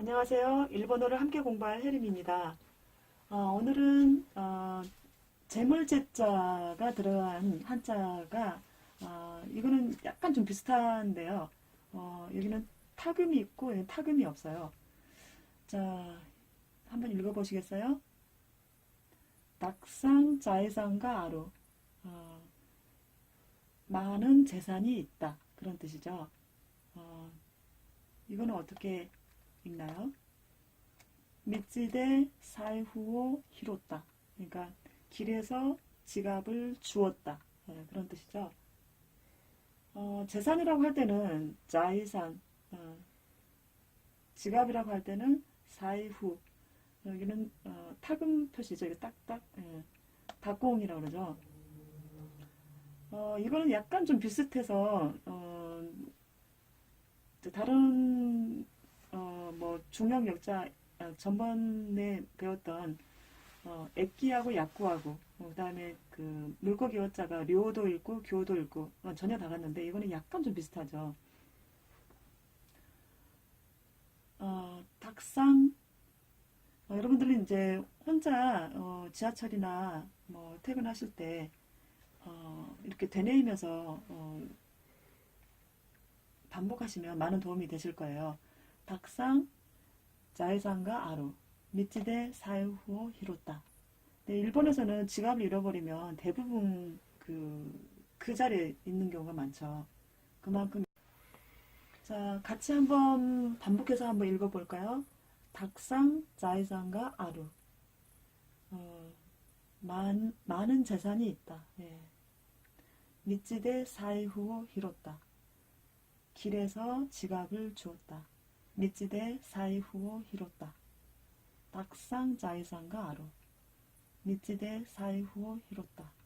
안녕하세요. 일본어를 함께 공부할 혜림입니다. 어, 오늘은 어, 재물제자가 들어간 한자가 어, 이거는 약간 좀 비슷한데요. 어, 여기는 타금이 있고 여기는 타금이 없어요. 자, 한번 읽어보시겠어요? 낙상, 자해상과 아루. 어, 많은 재산이 있다. 그런 뜻이죠. 어, 이거는 어떻게 읽나요? 미찌대 사이후오 히로다. 그러니까 길에서 지갑을 주었다. 네, 그런 뜻이죠. 어, 재산이라고 할 때는 자이산, 어, 지갑이라고 할 때는 사이후. 여기는 어, 타금 표시죠. 이거 딱딱 예, 닭공이라고 그러죠. 어, 이거는 약간 좀 비슷해서 어, 다른 중형 역자 아, 전번에 배웠던 어, 액기하고 약구하고 어, 그다음에 그 물고기 어자가 료도 읽고 교도 읽고 어, 전혀 다갔는데 이거는 약간 좀 비슷하죠. 어, 닭상 어, 여러분들은 이제 혼자 어, 지하철이나 뭐 퇴근하실 때 어, 이렇게 되뇌이면서 어, 반복하시면 많은 도움이 되실 거예요. 닭상, 자해상과 아루, 미치데 사유후 히로타. 네, 일본에서는 지갑을 잃어버리면 대부분 그, 그 자리에 있는 경우가 많죠. 그만큼. 자, 같이 한번 반복해서 한번 읽어볼까요? 닭상, 자해상과 아루. 어, 많, 많은 재산이 있다. 예. 미치데 사이후 히로타. 길에서 지갑을 주었다. 미치데 사이후오 히로타. 닭상 자이상가 아로. 미치데 사이후오 히로타.